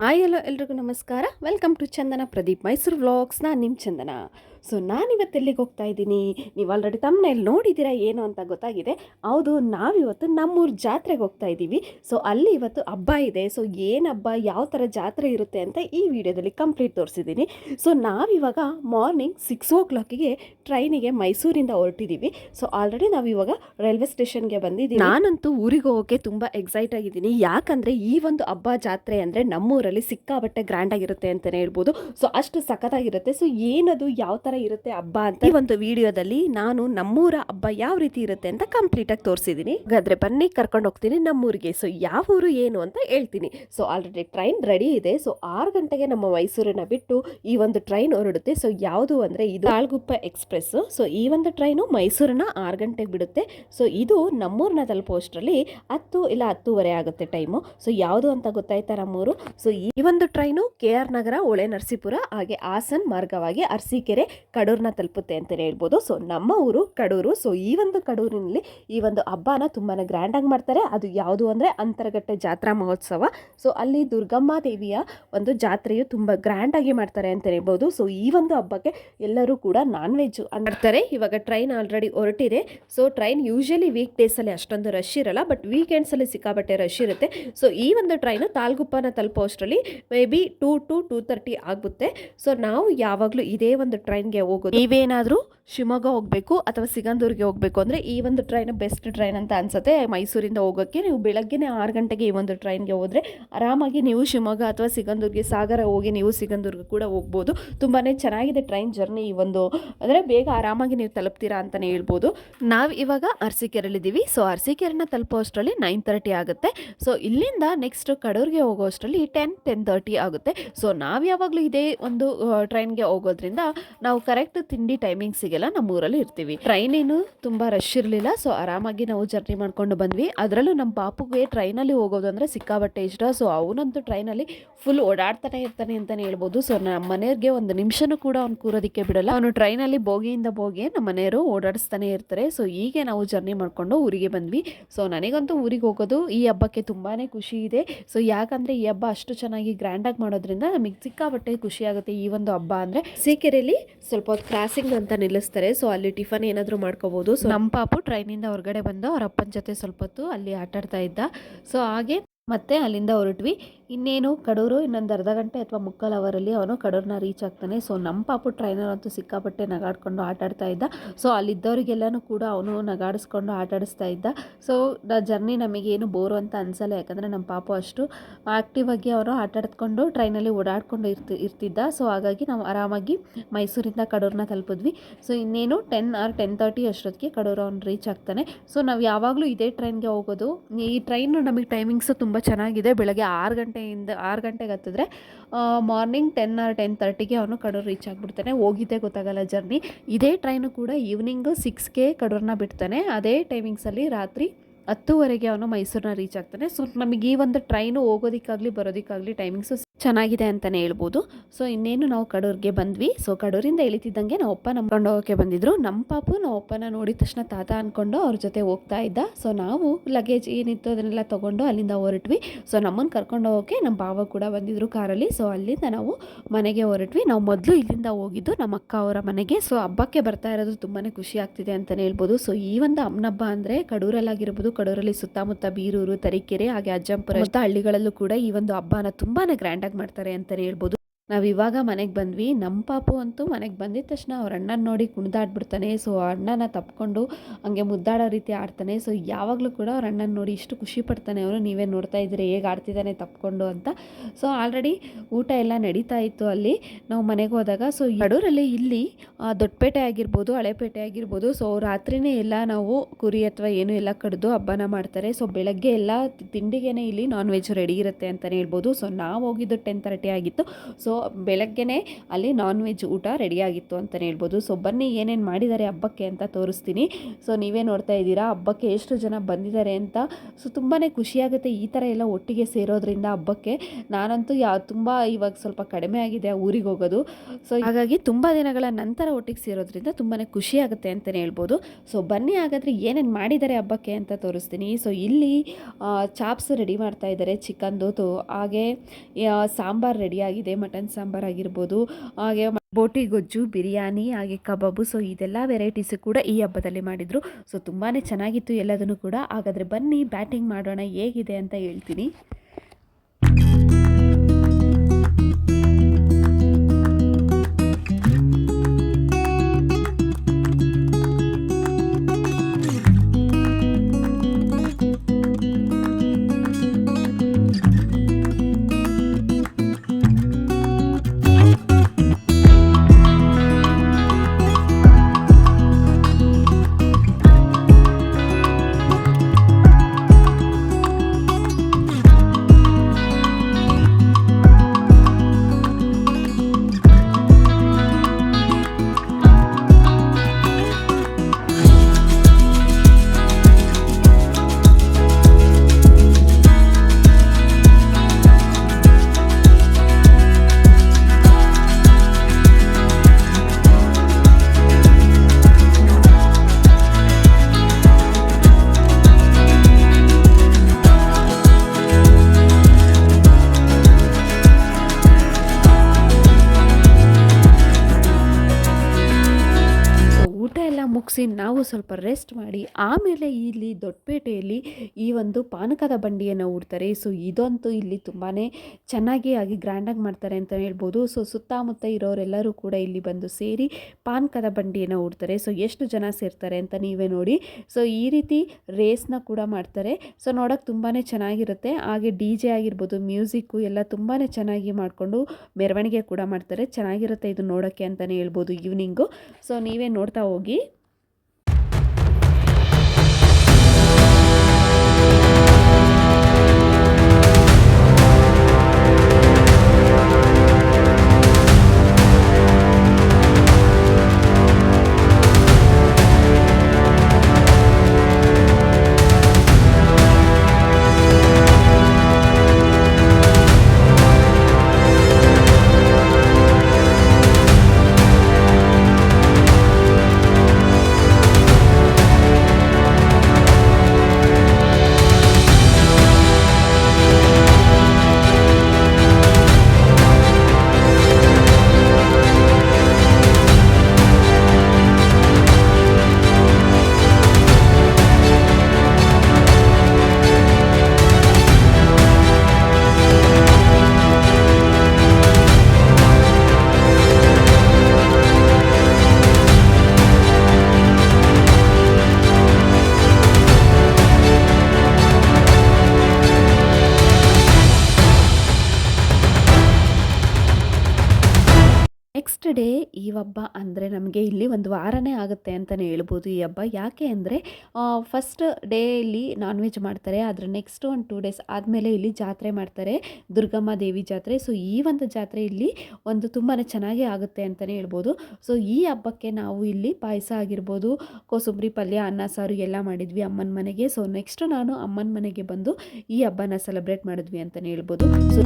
Hi hello ಎಲ್ರಿಗೂ ನಮಸ್ಕಾರ welcome to Chandana Pradeep Mysuru vlogs ನಾನು ನಿಮ್ಮ ಚಂದನ ಸೊ ನಾನಿವತ್ತು ಎಲ್ಲಿಗೆ ಹೋಗ್ತಾ ಇದ್ದೀನಿ? ನೀವು ಆಲ್ರೆಡಿ ತಮ್ಮನೇಲಿ ನೋಡಿದ್ದೀರಾ ಏನು ಅಂತ ಗೊತ್ತಾಗಿದೆ. ಹೌದು, ನಾವಿವತ್ತು ನಮ್ಮೂರು ಜಾತ್ರೆಗೆ ಹೋಗ್ತಾ ಇದ್ದೀವಿ. ಸೊ ಅಲ್ಲಿ ಇವತ್ತು ಹಬ್ಬ ಇದೆ. ಸೊ ಏನು ಹಬ್ಬ, ಯಾವ ಥರ ಜಾತ್ರೆ ಇರುತ್ತೆ ಅಂತ ಈ ವಿಡಿಯೋದಲ್ಲಿ ಕಂಪ್ಲೀಟ್ ತೋರಿಸಿದ್ದೀನಿ. ಸೊ ನಾವಿವಾಗ ಮಾರ್ನಿಂಗ್ ಸಿಕ್ಸ್ ಓ ಕ್ಲಾಕಿಗೆ ಟ್ರೈನಿಗೆ ಮೈಸೂರಿಂದ ಹೊರಟಿದ್ದೀವಿ. ಸೊ ಆಲ್ರೆಡಿ ನಾವು ಇವಾಗ ರೈಲ್ವೆ ಸ್ಟೇಷನ್ಗೆ ಬಂದಿದ್ದೀವಿ. ನಾನಂತೂ ಊರಿಗೆ ಹೋಗೋಕ್ಕೆ ತುಂಬ ಎಕ್ಸೈಟ್ ಆಗಿದ್ದೀನಿ. ಯಾಕಂದರೆ ಈ ಒಂದು ಹಬ್ಬ ಜಾತ್ರೆ ಅಂದರೆ ನಮ್ಮೂರಲ್ಲಿ ಸಿಕ್ಕಾಬಟ್ಟೆ ಗ್ರ್ಯಾಂಡ್ ಆಗಿರುತ್ತೆ ಅಂತಲೇ ಹೇಳ್ಬೋದು. ಸೊ ಅಷ್ಟು ಸಖತ್ತಾಗಿರುತ್ತೆ. ಸೊ ಏನದು, ಯಾವ ಇರುತ್ತೆ ಹಬ್ಬ ಅಂತ ಈ ಒಂದು ವಿಡಿಯೋದಲ್ಲಿ ನಾನು ನಮ್ಮೂರ ಹಬ್ಬ ಯಾವ ರೀತಿ ಇರುತ್ತೆ ಅಂತ ಕಂಪ್ಲೀಟ್ ಆಗಿ ತೋರಿಸಿದ್ದೀನಿ ಹಾಗಾದ್ರೆ ಬನ್ನಿ, ಕರ್ಕೊಂಡು ಹೋಗ್ತೀನಿ ನಮ್ಮೂರಿಗೆ. ಸೊ ಯಾವ ಊರು ಏನು ಅಂತ ಹೇಳ್ತೀನಿ. ಸೊ ಆಲ್ರೆಡಿ ಟ್ರೈನ್ ರೆಡಿ ಇದೆ. ಸೊ ಆರು ಗಂಟೆಗೆ ನಮ್ಮ ಮೈಸೂರನ್ನ ಬಿಟ್ಟು ಈ ಒಂದು ಟ್ರೈನ್ ಹೊರಡುತ್ತೆ. ಸೊ ಯಾವುದು ಅಂದರೆ ಇದು ಆಳ್ಗುಪ್ಪ ಎಕ್ಸ್ಪ್ರೆಸ್ ಸೊ ಈ ಒಂದು ಟ್ರೈನು ಮೈಸೂರನ್ನ ಆರು ಗಂಟೆಗೆ ಬಿಡುತ್ತೆ. ಸೊ ಇದು ನಮ್ಮೂರನ್ನ ತಲುಪೋಷ್ಟರಲ್ಲಿ ಹತ್ತು ಇಲ್ಲ ಹತ್ತೂವರೆ ಆಗುತ್ತೆ ಟೈಮು ಸೊ ಯಾವುದು ಅಂತ ಗೊತ್ತಾಯ್ತಾ ನಮ್ಮೂರು? ಸೊ ಈ ಒಂದು ಟ್ರೈನು ಕೆ ಆರ್ ನಗರ ಒಳೆ ನರಸೀಪುರ ಹಾಗೆ ಹಾಸನ್ ಮಾರ್ಗವಾಗಿ ಅರಸೀಕೆರೆ ಕಡೂರ್ನ ತಲುಪುತ್ತೆ ಅಂತಲೇ ಹೇಳ್ಬೋದು. ಸೊ ನಮ್ಮ ಊರು ಕಡೂರು. ಸೊ ಈ ಒಂದು ಕಡೂರಿನಲ್ಲಿ ಈ ಒಂದು ಹಬ್ಬನ ತುಂಬಾ ಗ್ರ್ಯಾಂಡಾಗಿ ಮಾಡ್ತಾರೆ. ಅದು ಯಾವುದು ಅಂದರೆ ಅಂತರಗಟ್ಟೆ ಜಾತ್ರಾ ಮಹೋತ್ಸವ. ಸೊ ಅಲ್ಲಿ ದುರ್ಗಮ್ಮ ದೇವಿಯ ಒಂದು ಜಾತ್ರೆಯು ತುಂಬ ಗ್ರ್ಯಾಂಡಾಗಿ ಮಾಡ್ತಾರೆ ಅಂತ ಹೇಳ್ಬೋದು. ಸೊ ಈ ಒಂದು ಹಬ್ಬಕ್ಕೆ ಎಲ್ಲರೂ ಕೂಡ ನಾನ್ ವೆಜ್ ಮಾಡ್ತಾರೆ. ಇವಾಗ ಟ್ರೈನ್ ಆಲ್ರೆಡಿ ಹೊರಟಿದೆ. ಸೊ ಟ್ರೈನ್ ಯೂಶಲಿ ವೀಕ್ ಡೇಸಲ್ಲಿ ಅಷ್ಟೊಂದು ರಶ್ ಇರಲ್ಲ. ಬಟ್ ವೀಕೆಂಡ್ಸಲ್ಲಿ ಸಿಕ್ಕಾಬಟ್ಟೆ ರಶ್ ಇರುತ್ತೆ. ಸೊ ಈ ಒಂದು ಟ್ರೈನು ತಾಲ್ಗುಪ್ಪನ ತಲುಪೋ ಅಷ್ಟರಲ್ಲಿ may be two to two thirty ಆಗುತ್ತೆ ಸೊ ನಾವು ಯಾವಾಗಲೂ ಇದೇ ಒಂದು ಟ್ರೈನ್ಗೆ ಹೋಗೋದು. ನೀವೇನಾದರೂ ಶಿವಮೊಗ್ಗ ಹೋಗಬೇಕು ಅಥವಾ ಸಿಗಂದೂರಿಗೆ ಹೋಗಬೇಕು ಅಂದರೆ ಈ ಒಂದು ಟ್ರೈನ್ ಬೆಸ್ಟ್ ಟ್ರೈನ್ ಅಂತ ಅನ್ಸುತ್ತೆ ಮೈಸೂರಿಂದ ಹೋಗೋಕ್ಕೆ. ನೀವು ಬೆಳಗ್ಗೆನೇ ಆರು ಗಂಟೆಗೆ ಈ ಒಂದು ಟ್ರೈನ್ಗೆ ಹೋದರೆ ಆರಾಮಾಗಿ ನೀವು ಶಿವಮೊಗ್ಗ ಅಥವಾ ಸಿಗಂದೂರಿಗೆ, ಸಾಗರ ಹೋಗಿ ನೀವು ಸಿಗಂದೂರಿಗೆ ಕೂಡ ಹೋಗ್ಬೋದು. ತುಂಬಾ ಚೆನ್ನಾಗಿದೆ ಟ್ರೈನ್ ಜರ್ನಿ ಈ ಒಂದು, ಅಂದರೆ ಬೇಗ ಆರಾಮಾಗಿ ನೀವು ತಲುಪ್ತೀರಾ ಅಂತಲೇ ಹೇಳ್ಬೋದು. ನಾವು ಇವಾಗ ಅರಸೀಕೆರೆಲಿದ್ದೀವಿ ಸೊ ಅರಸೀಕೆರೆನ ತಲುಪೋ ಅಷ್ಟರಲ್ಲಿ ನೈನ್ ತರ್ಟಿ ಆಗುತ್ತೆ. ಸೊ ಇಲ್ಲಿಂದ ನೆಕ್ಸ್ಟ್ ಕಡೂರಿಗೆ ಹೋಗೋ ಅಷ್ಟರಲ್ಲಿ ಟೆನ್ ಟೆನ್ ತರ್ಟಿ ಆಗುತ್ತೆ. ಸೊ ನಾವು ಯಾವಾಗಲೂ ಇದೇ ಒಂದು ಟ್ರೈನ್ಗೆ ಹೋಗೋದ್ರಿಂದ ನಾವು ಕರೆಕ್ಟ್ ತಿಂಡಿ ಟೈಮಿಂಗ್ ಸಿಗಲ್ಲ ನಮ್ಮ ಊರಲ್ಲಿ ಇರ್ತೀವಿ. ಟ್ರೈನ್ ಏನು ತುಂಬಾ ರಶ್ ಇರಲಿಲ್ಲ ಸೊ ಆರಾಮಾಗಿ ನಾವು ಜರ್ನಿ ಮಾಡ್ಕೊಂಡು ಬಂದ್ವಿ. ಅದರಲ್ಲೂ ನಮ್ಮ ಪಾಪುಗೆ ಟ್ರೈನಲ್ಲಿ ಹೋಗೋದು ಅಂದರೆ ಸಿಕ್ಕಾಬಟ್ಟೆ ಇಷ್ಟ. ಸೊ ಅವನಂತೂ ಟ್ರೈನಲ್ಲಿ ಫುಲ್ ಓಡಾಡ್ತಾನೆ ಇರ್ತಾನೆ ಅಂತಲೇ ಹೇಳ್ಬೋದು. ಸೊ ನಮ್ಮ ಮನೆಯವ್ರಿಗೆ ಒಂದು ನಿಮಿಷನೂ ಕೂಡ ಅವ್ನು ಕೂರೋದಕ್ಕೆ ಬಿಡಲ್ಲ. ಅವನು ಟ್ರೈನಲ್ಲಿ ಬೋಗಿಯಿಂದ ಬೋಗಿ ನಮ್ಮ ಮನೆಯವರು ಓಡಾಡಿಸ್ತಾನೆ ಇರ್ತಾರೆ. ಸೊ ಹೀಗೆ ನಾವು ಜರ್ನಿ ಮಾಡಿಕೊಂಡು ಊರಿಗೆ ಬಂದ್ವಿ. ಸೊ ನನಗಂತೂ ಊರಿಗೆ ಹೋಗೋದು ಈ ಹಬ್ಬಕ್ಕೆ ತುಂಬಾ ಖುಷಿ ಇದೆ. ಸೊ ಯಾಕಂದರೆ ಈ ಹಬ್ಬ ಅಷ್ಟು ಚೆನ್ನಾಗಿ ಗ್ರ್ಯಾಂಡಾಗಿ ಮಾಡೋದ್ರಿಂದ ನಮಗೆ ಸಿಕ್ಕಾಬಟ್ಟೆ ಖುಷಿ ಆಗುತ್ತೆ ಈ ಒಂದು ಹಬ್ಬ ಅಂದರೆ. ಸೀಕೆರೆಯಲ್ಲಿ ಸ್ವಲ್ಪ ಹೊತ್ತು ಕ್ರಾಸಿಂಗ್ ಅಂತ ನಿಲ್ಲಿಸ್ತಾರೆ. ಸೊ ಅಲ್ಲಿ ಟಿಫನ್ ಏನಾದರೂ ಮಾಡ್ಕೋಬೋದು. ಸೊ ನಮ್ಮ ಪಾಪು ಟ್ರೈನಿಂದ ಹೊರಗಡೆ ಬಂದು ಅವ್ರ ಅಪ್ಪನ ಜೊತೆ ಸ್ವಲ್ಪ ಹೊತ್ತು ಅಲ್ಲಿ ಆಟಾಡ್ತಾ ಇದ್ದ. ಸೊ ಹಾಗೆ ಮತ್ತೆ ಅಲ್ಲಿಂದ ಹೊರಟ್ವಿ. ಇನ್ನೇನು, ಕಡೂರು ಇನ್ನೊಂದು ಅರ್ಧ ಗಂಟೆ ಅಥವಾ ಮುಕ್ಕಾಲು ಅವರಲ್ಲಿ ಅವನು ಕಡೂರನ್ನ ರೀಚ್ ಆಗ್ತಾನೆ. ಸೊ ನಮ್ಮ ಪಾಪು ಟ್ರೈನರಂತೂ ಸಿಕ್ಕಾಪಟ್ಟೆ ನಗಾಡ್ಕೊಂಡು ಆಟಾಡ್ತಾ ಇದ್ದ. ಸೊ ಅಲ್ಲಿದ್ದವರಿಗೆಲ್ಲನೂ ಕೂಡ ಅವನು ನಗಾಡಿಸ್ಕೊಂಡು ಆಟಾಡಿಸ್ತಾ ಇದ್ದ. ಸೊ ಜರ್ನಿ ನಮಗೇನು ಬೋರು ಅಂತ ಅನಿಸಲ್ಲ. ಯಾಕಂದರೆ ನಮ್ಮ ಪಾಪು ಅಷ್ಟು ಆ್ಯಕ್ಟಿವ್ ಆಗಿ ಅವನು ಆಟಾಡ್ಕೊಂಡು ಟ್ರೈನಲ್ಲಿ ಓಡಾಡ್ಕೊಂಡು ಇರ್ತಿ, ಇರ್ತಿದ್ದ. ಸೊ ಹಾಗಾಗಿ ನಾವು ಆರಾಮಾಗಿ ಮೈಸೂರಿಂದ ಕಡೂರನ್ನ ತಲುಪಿದ್ವಿ. ಸೊ ಇನ್ನೇನು ಟೆನ್ ಆರ್ ಟೆನ್ ತರ್ಟಿ ಅಷ್ಟೊತ್ತಿಗೆ ಕಡೂರು ಅವ್ನು ರೀಚ್ ಆಗ್ತಾನೆ. ಸೊ ನಾವು ಯಾವಾಗಲೂ ಇದೇ ಟ್ರೈನ್ಗೆ ಹೋಗೋದು. ಈ ಟ್ರೈನು ನಮಗೆ ಟೈಮಿಂಗ್ಸು ತುಂಬ ಚೆನ್ನಾಗಿದೆ. ಬೆಳಗ್ಗೆ ಆರು ಗಂಟೆಯಿಂದ ಆರು ಗಂಟೆಗೆ ಹತ್ತಿದ್ರೆ ಮಾರ್ನಿಂಗ್ ಟೆನ್ ಆರ್ ಟೆನ್ ತರ್ಟಿಗೆ ಅವನು ಕಡೂರು ರೀಚ್ ಆಗಿಬಿಡ್ತಾನೆ. ಹೋಗಿದ್ದೇ ಗೊತ್ತಾಗಲ್ಲ ಜರ್ನಿ ಇದೇ ಟ್ರೈನು ಕೂಡ ಈವ್ನಿಂಗು ಸಿಕ್ಸ್ಗೆ ಕಡೂರನ್ನ ಬಿಡ್ತಾನೆ. ಅದೇ ಟೈಮಿಂಗ್ಸಲ್ಲಿ ರಾತ್ರಿ ಹತ್ತುವರೆಗೆ ಅವನು ಮೈಸೂರನ್ನ ರೀಚ್ ಆಗ್ತಾನೆ. ಸೊ ನಮಗೆ ಈ ಒಂದು ಟ್ರೈನು ಹೋಗೋದಕ್ಕಾಗಲಿ, ಬರೋದಕ್ಕಾಗಲಿ ಟೈಮಿಂಗ್ಸು ಚೆನ್ನಾಗಿದೆ ಅಂತಲೇ ಹೇಳ್ಬೋದು. ಸೊ ಇನ್ನೇನು ನಾವು ಕಡೂರಿಗೆ ಬಂದ್ವಿ. ಸೊ ಕಡೂರಿಂದ ಇಳಿತಿದ್ದಂಗೆ ನಾವು ಅಪ್ಪ ನಂಬ್ಕೊಂಡು ಹೋಗೋಕ್ಕೆ ಬಂದಿದ್ರು. ನಮ್ಮ ಪಾಪು ನಾವು ಅಪ್ಪನ ನೋಡಿದ ತಕ್ಷಣ ತಾತ ಅಂದ್ಕೊಂಡು ಅವ್ರ ಜೊತೆ ಹೋಗ್ತಾ ಇದ್ದ. ಸೊ ನಾವು ಲಗೇಜ್ ಏನಿತ್ತು ಅದನ್ನೆಲ್ಲ ತೊಗೊಂಡು ಅಲ್ಲಿಂದ ಹೊರಟ್ವಿ. ಸೊ ನಮ್ಮನ್ನು ಕರ್ಕೊಂಡು ಹೋಗೋಕ್ಕೆ ನಮ್ಮ ಭಾವ ಕೂಡ ಬಂದಿದ್ರು ಕಾರಲ್ಲಿ. ಸೊ ಅಲ್ಲಿಂದ ನಾವು ಮನೆಗೆ ಹೊರಟ್ವಿ. ನಾವು ಮೊದಲು ಇಲ್ಲಿಂದ ಹೋಗಿದ್ದು ನಮ್ಮ ಅಕ್ಕ ಅವರ ಮನೆಗೆ. ಸೊ ಹಬ್ಬಕ್ಕೆ ಬರ್ತಾ ಇರೋದು ತುಂಬಾ ಖುಷಿ ಆಗ್ತಿದೆ ಅಂತಲೇ ಹೇಳ್ಬೋದು. ಸೊ ಈ ಒಂದು ಅಮ್ಮನಬ್ಬ ಅಂದರೆ ಕಡೂರಲ್ಲಾಗಿರ್ಬೋದು. ಕಡೂರಲ್ಲಿ ಸುತ್ತಮುತ್ತ ಬೀರೂರು, ತರೀಕೆರೆ, ಹಾಗೆ ಅಜ್ಜಂಪುರ, ಹಳ್ಳಿಗಳಲ್ಲೂ ಕೂಡ ಈ ಒಂದು ಹಬ್ಬನ ತುಂಬಾ ಗ್ರ್ಯಾಂಡಾಗಿ ಮಾಡ್ತಾರೆ ಅಂತಲೇ ಹೇಳ್ಬೋದು. ನಾವು ಇವಾಗ ಮನೆಗೆ ಬಂದ್ವಿ. ನಮ್ಮ ಪಾಪು ಅಂತೂ ಮನೆಗೆ ಬಂದಿದ್ದ ತಕ್ಷಣ ಅವ್ರ ಅಣ್ಣನ ನೋಡಿ ಕುಣಿದಾಡ್ಬಿಡ್ತಾನೆ. ಸೊ ಅಣ್ಣನ ತಪ್ಕೊಂಡು ಹಂಗೆ ಮುದ್ದಾಡೋ ರೀತಿ ಆಡ್ತಾನೆ. ಸೊ, ಯಾವಾಗಲೂ ಕೂಡ ಅವ್ರ ಅಣ್ಣನ ನೋಡಿ ಇಷ್ಟು ಖುಷಿ ಪಡ್ತಾನೆ ಅವನು ನೀವೇ ನೋಡ್ತಾ ಇದ್ದೀರಿ, ಹೇಗೆ ಆಡ್ತಿದ್ದಾನೆ ತಪ್ಕೊಂಡು ಅಂತ. ಸೊ, ಆಲ್ರೆಡಿ ಊಟ ಎಲ್ಲ ನಡೀತಾ ಇತ್ತು ಅಲ್ಲಿ. ನಾವು ಮನೆಗೆ ಹೋದಾಗ, ಸೊ ಎಡೂರಲ್ಲಿ ಇಲ್ಲಿ ದೊಡ್ಡಪೇಟೆ ಆಗಿರ್ಬೋದು, ಹಳೆಪೇಟೆ ಆಗಿರ್ಬೋದು, ಸೊ, ರಾತ್ರಿನೇ ಎಲ್ಲ ನಾವು ಕುರಿ ಅಥವಾ ಏನು ಎಲ್ಲ ಕಡಿದು ಹಬ್ಬನ ಮಾಡ್ತಾರೆ. ಸೊ, ಬೆಳಗ್ಗೆ ಎಲ್ಲ ತಿಂಡಿಗೆನೇ ಇಲ್ಲಿ ನಾನ್ ವೆಜ್ ರೆಡಿ ಇರುತ್ತೆ ಅಂತಲೇ ಹೇಳ್ಬೋದು. ಸೊ, ನಾವು ಹೋಗಿದ್ದು ಟೆನ್ ಥರ್ಟಿ ಆಗಿತ್ತು. ಸೊ ಬೆಳಗ್ಗೆನೇ ಅಲ್ಲಿ ನಾನ್ ವೆಜ್ ಊಟ ರೆಡಿಯಾಗಿತ್ತು ಅಂತಲೇ ಹೇಳ್ಬೋದು. ಸೊ ಬನ್ನಿ ಏನೇನು ಮಾಡಿದ್ದಾರೆ ಹಬ್ಬಕ್ಕೆ ಅಂತ ತೋರಿಸ್ತೀನಿ. ಸೊ ನೀವೇ ನೋಡ್ತಾ ಇದ್ದೀರಾ, ಹಬ್ಬಕ್ಕೆ ಎಷ್ಟು ಜನ ಬಂದಿದ್ದಾರೆ ಅಂತ. ಸೊ ತುಂಬಾ ಖುಷಿಯಾಗುತ್ತೆ ಈ ಥರ ಎಲ್ಲ ಒಟ್ಟಿಗೆ ಸೇರೋದ್ರಿಂದ ಹಬ್ಬಕ್ಕೆ. ನಾನಂತೂ ಯಾ, ತುಂಬ ಇವಾಗ ಸ್ವಲ್ಪ ಕಡಿಮೆ ಆಗಿದೆ ಊರಿಗೆ ಹೋಗೋದು. ಸೊ ಹಾಗಾಗಿ ತುಂಬ ದಿನಗಳ ನಂತರ ಒಟ್ಟಿಗೆ ಸೇರೋದ್ರಿಂದ ತುಂಬಾ ಖುಷಿಯಾಗುತ್ತೆ ಅಂತಲೇ ಹೇಳ್ಬೋದು. ಸೊ ಬನ್ನಿ ಹಾಗಾದರೆ ಏನೇನು ಮಾಡಿದ್ದಾರೆ ಹಬ್ಬಕ್ಕೆ ಅಂತ ತೋರಿಸ್ತೀನಿ. ಸೊ ಇಲ್ಲಿ ಚಾಪ್ಸ್ ರೆಡಿ ಮಾಡ್ತಾ ಇದ್ದಾರೆ ಚಿಕನ್ದು. ಹಾಗೆ ಸಾಂಬಾರು ರೆಡಿಯಾಗಿದೆ, ಮಟನ್ ಸಾಂಬಾರು ಆಗಿರ್ಬೋದು, ಹಾಗೆ ಬೋಟಿ, ಗೊಜ್ಜು, ಬಿರಿಯಾನಿ, ಹಾಗೆ ಕಬಾಬು ಸೊ ಇದೆಲ್ಲ ವೆರೈಟೀಸು ಕೂಡ ಈ ಹಬ್ಬದಲ್ಲಿ ಮಾಡಿದರು. ಸೊ ತುಂಬಾ ಚೆನ್ನಾಗಿತ್ತು ಎಲ್ಲದನ್ನು ಕೂಡ. ಹಾಗಾದರೆ ಬನ್ನಿ ಬ್ಯಾಟಿಂಗ್ ಮಾಡೋಣ ಹೇಗಿದೆ ಅಂತ ಹೇಳ್ತೀನಿ. ಮುಗಿಸಿ ನಾವು ಸ್ವಲ್ಪ ರೆಸ್ಟ್ ಮಾಡಿ ಆಮೇಲೆ ಇಲ್ಲಿ ದೊಡ್ಡಪೇಟೆಯಲ್ಲಿ ಈ ಒಂದು ಪಾನಕದ ಬಂಡಿಯನ್ನು ಹೂಡ್ತಾರೆ ಸೊ ಇದಂತೂ ಇಲ್ಲಿ ತುಂಬಾ ಚೆನ್ನಾಗಿ ಆಗಿ ಗ್ರ್ಯಾಂಡಾಗಿ ಮಾಡ್ತಾರೆ ಅಂತ ಹೇಳ್ಬೋದು. ಸೊ ಸುತ್ತಮುತ್ತ ಇರೋರೆಲ್ಲರೂ ಕೂಡ ಇಲ್ಲಿ ಬಂದು ಸೇರಿ ಪಾನಕದ ಬಂಡಿಯನ್ನು ಹೂಡ್ತಾರೆ ಸೊ ಎಷ್ಟು ಜನ ಸೇರ್ತಾರೆ ಅಂತ ನೀವೇ ನೋಡಿ. ಸೊ ಈ ರೀತಿ ರೇಸ್ನ ಕೂಡ ಮಾಡ್ತಾರೆ. ಸೊ ನೋಡೋಕೆ ತುಂಬಾ ಚೆನ್ನಾಗಿರುತ್ತೆ. ಹಾಗೆ ಡಿ ಜೆ ಆಗಿರ್ಬೋದು, ಮ್ಯೂಸಿಕ್ಕು ಎಲ್ಲ ತುಂಬಾ ಚೆನ್ನಾಗಿ ಮಾಡಿಕೊಂಡು ಮೆರವಣಿಗೆ ಕೂಡ ಮಾಡ್ತಾರೆ. ಚೆನ್ನಾಗಿರುತ್ತೆ ಇದು ನೋಡೋಕ್ಕೆ ಅಂತಲೇ ಹೇಳ್ಬೋದು ಈವ್ನಿಂಗು ಸೊ ನೀವೇ ನೋಡ್ತಾ ಹೋಗಿ. ನೆಕ್ಸ್ಟ್ ಡೇ ಈ ಹಬ್ಬ ಅಂದರೆ ನಮಗೆ ಇಲ್ಲಿ ಒಂದು ವಾರನೇ ಆಗುತ್ತೆ ಅಂತಲೇ ಹೇಳ್ಬೋದು ಈ ಹಬ್ಬ. ಯಾಕೆ ಅಂದರೆ ಫಸ್ಟ್ ಡೇ ಇಲ್ಲಿ ನಾನ್ ವೆಜ್ ಮಾಡ್ತಾರೆ, ಆದರೆ ನೆಕ್ಸ್ಟ್ ಒಂದು ಟೂ ಡೇಸ್ ಆದಮೇಲೆ ಇಲ್ಲಿ ಜಾತ್ರೆ ಮಾಡ್ತಾರೆ, ದುರ್ಗಮ್ಮ ದೇವಿ ಜಾತ್ರೆ. ಸೊ ಈ ಒಂದು ಜಾತ್ರೆ ಇಲ್ಲಿ ಒಂದು ತುಂಬಾ ಚೆನ್ನಾಗಿ ಆಗುತ್ತೆ ಅಂತಲೇ ಹೇಳ್ಬೋದು. ಸೊ ಈ ಹಬ್ಬಕ್ಕೆ ನಾವು ಇಲ್ಲಿ ಪಾಯಸ ಆಗಿರ್ಬೋದು, ಕೋಸಂಬರಿ ಪಲ್ಯ, ಅನ್ನ, ಸಾರು ಎಲ್ಲ ಮಾಡಿದ್ವಿ ಅಮ್ಮನ ಮನೆಗೆ. ಸೊ ನೆಕ್ಸ್ಟ್ ನಾನು ಅಮ್ಮನ ಮನೆಗೆ ಬಂದು ಈ ಹಬ್ಬನ ಸೆಲೆಬ್ರೇಟ್ ಮಾಡಿದ್ವಿ ಅಂತಲೇ ಹೇಳ್ಬೋದು. ಸೊ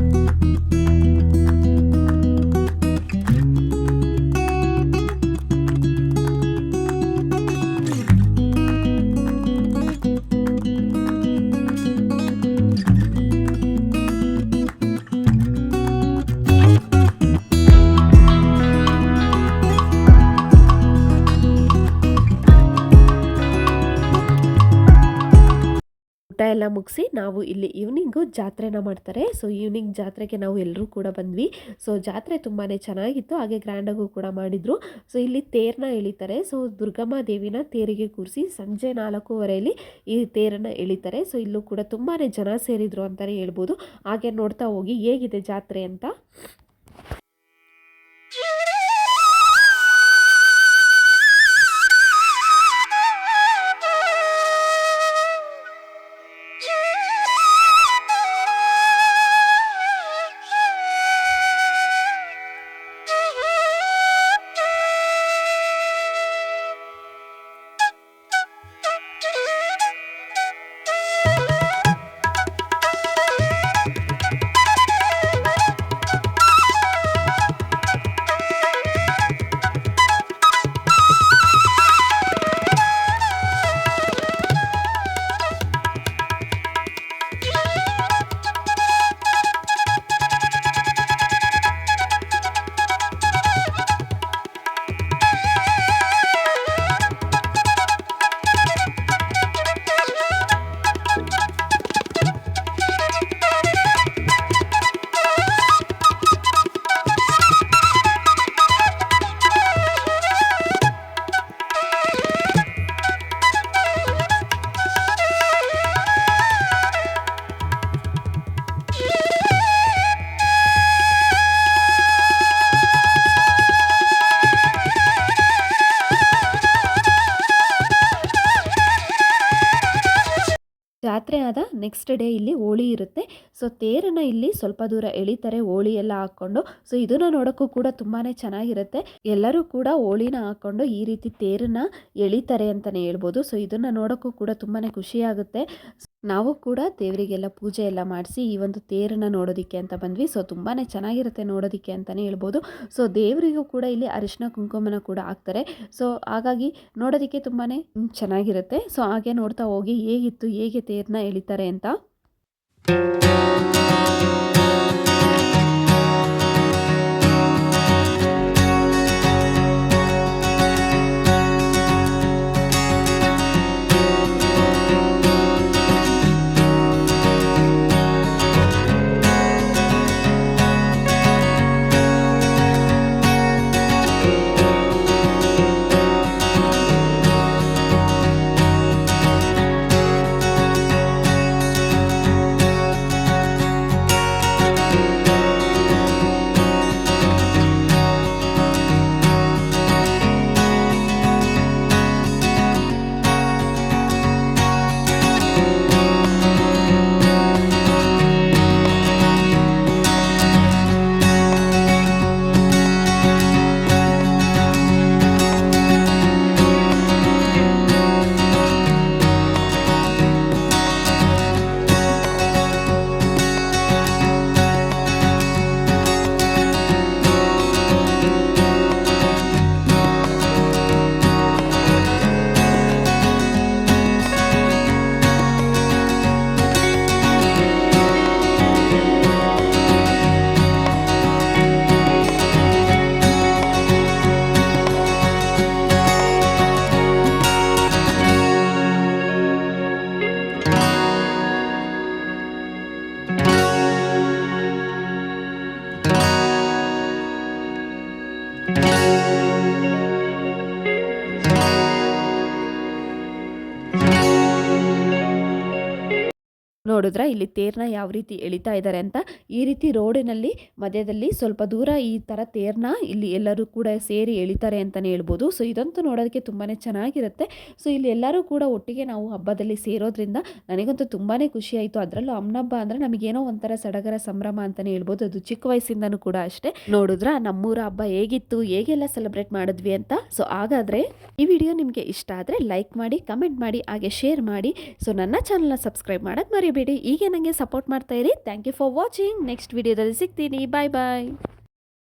ಊಟ ಎಲ್ಲ ಮುಗಿಸಿ ನಾವು ಇಲ್ಲಿ ಈವ್ನಿಂಗು ಜಾತ್ರೆನ ಮಾಡ್ತಾರೆ. ಸೊ ಈವ್ನಿಂಗ್ ಜಾತ್ರೆಗೆ ನಾವು ಎಲ್ಲರೂ ಕೂಡ ಬಂದ್ವಿ. ಸೊ ಜಾತ್ರೆ ತುಂಬಾ ಚೆನ್ನಾಗಿತ್ತು. ಹಾಗೆ ಗ್ರ್ಯಾಂಡಾಗೂ ಕೂಡ ಮಾಡಿದರು. ಸೊ ಇಲ್ಲಿ ತೇರನ್ನ ಎಳಿತಾರೆ. ಸೊ ದುರ್ಗಮ್ಮ ದೇವಿನ ತೇರಿಗೆ ಕೂರಿಸಿ ಸಂಜೆ ನಾಲ್ಕೂವರೆಯಲ್ಲಿ ಈ ತೇರನ್ನು ಎಳಿತಾರೆ. ಸೊ ಇಲ್ಲೂ ಕೂಡ ತುಂಬಾ ಜನ ಸೇರಿದ್ರು ಅಂತಲೇ ಹೇಳ್ಬೋದು. ಹಾಗೆ ನೋಡ್ತಾ ಹೋಗಿ ಹೇಗಿದೆ ಜಾತ್ರೆ ಅಂತ. രാത്രി അതാ ನೆಕ್ಸ್ಟ್ ಡೇ ಇಲ್ಲಿ ಹೋಳಿ ಇರುತ್ತೆ. ಸೊ ತೇರನ್ನು ಇಲ್ಲಿ ಸ್ವಲ್ಪ ದೂರ ಎಳಿತಾರೆ ಹೋಳಿ ಎಲ್ಲ ಹಾಕ್ಕೊಂಡು. ಸೊ ಇದನ್ನು ನೋಡೋಕ್ಕೂ ಕೂಡ ತುಂಬಾ ಚೆನ್ನಾಗಿರುತ್ತೆ. ಎಲ್ಲರೂ ಕೂಡ ಹೋಳಿನ ಹಾಕ್ಕೊಂಡು ಈ ರೀತಿ ತೇರನ್ನ ಎಳಿತಾರೆ ಅಂತಲೇ ಹೇಳ್ಬೋದು. ಸೊ ಇದನ್ನು ನೋಡೋಕ್ಕೂ ಕೂಡ ತುಂಬಾ ಖುಷಿಯಾಗುತ್ತೆ ನಾವು ಕೂಡ ದೇವರಿಗೆಲ್ಲ ಪೂಜೆ ಎಲ್ಲ ಮಾಡಿಸಿ ಈ ಒಂದು ತೇರನ್ನು ನೋಡೋದಕ್ಕೆ ಅಂತ ಬಂದ್ವಿ. ಸೊ ತುಂಬಾ ಚೆನ್ನಾಗಿರುತ್ತೆ ನೋಡೋದಕ್ಕೆ ಅಂತಲೇ ಹೇಳ್ಬೋದು. ಸೊ ದೇವರಿಗೂ ಕೂಡ ಇಲ್ಲಿ ಅರಿಶಿನ ಕುಂಕುಮನ ಕೂಡ ಹಾಕ್ತಾರೆ. ಸೊ ಹಾಗಾಗಿ ನೋಡೋದಕ್ಕೆ ತುಂಬಾ ಚೆನ್ನಾಗಿರುತ್ತೆ. ಸೊ ಹಾಗೆ ನೋಡ್ತಾ ಹೋಗಿ ಹೇಗಿತ್ತು, ಹೇಗೆ ತೇರನ್ನ ಎಳಿತಾರೆ ಅಂತ ನೋಡಿದ್ರ ಇಲ್ಲಿ ತೇರ್ನ ಯಾವ ರೀತಿ ಎಳಿತಾ ಇದ್ದಾರೆ ಅಂತ ಈ ರೀತಿ ರೋಡಿನಲ್ಲಿ ಮಧ್ಯದಲ್ಲಿ ಸ್ವಲ್ಪ ದೂರ ಈ ಥರ ತೇರ್ನ ಇಲ್ಲಿ ಎಲ್ಲರೂ ಕೂಡ ಸೇರಿ ಎಳಿತಾರೆ ಅಂತಲೇ ಹೇಳ್ಬೋದು. ಸೊ ಇದಂತೂ ನೋಡೋದಕ್ಕೆ ತುಂಬಾ ಚೆನ್ನಾಗಿರುತ್ತೆ. ಸೊ ಇಲ್ಲಿ ಎಲ್ಲರೂ ಕೂಡ ಒಟ್ಟಿಗೆ ನಾವು ಹಬ್ಬದಲ್ಲಿ ಸೇರೋದ್ರಿಂದ ನನಗಂತೂ ತುಂಬಾ ಖುಷಿ ಆಯಿತು ಅದರಲ್ಲೂ ಅಮ್ಮನಬ್ಬ ಅಂದರೆ ನಮಗೇನೋ ಒಂಥರ ಸಡಗರ ಸಂಭ್ರಮ ಅಂತಲೇ ಹೇಳ್ಬೋದು. ಅದು ಚಿಕ್ಕ ವಯಸ್ಸಿಂದನೂ ಕೂಡ ಅಷ್ಟೇ. ನೋಡಿದ್ರ ನಮ್ಮೂರ ಹಬ್ಬ ಹೇಗಿತ್ತು, ಹೇಗೆಲ್ಲ ಸೆಲೆಬ್ರೇಟ್ ಮಾಡಿದ್ವಿ ಅಂತ. ಸೊ ಹಾಗಾದರೆ ಈ ವಿಡಿಯೋ ನಿಮಗೆ ಇಷ್ಟ ಆದರೆ ಲೈಕ್ ಮಾಡಿ ಕಮೆಂಟ್ ಮಾಡಿ, ಹಾಗೆ ಶೇರ್ ಮಾಡಿ. ಸೊ ನನ್ನ ಚಾನಲ್ನ ಸಬ್ಸ್ಕ್ರೈಬ್ ಮಾಡೋದು ಮರಿಬೇಡಿ. ಹೀಗೆ ನನಗೆ ಸಪೋರ್ಟ್ ಮಾಡ್ತಾ ಇರಿ. Thank you for watching next ವಿಡಿಯೋದಲ್ಲಿ ಸಿಗ್ತೀನಿ. ಬಾಯ್ ಬಾಯ್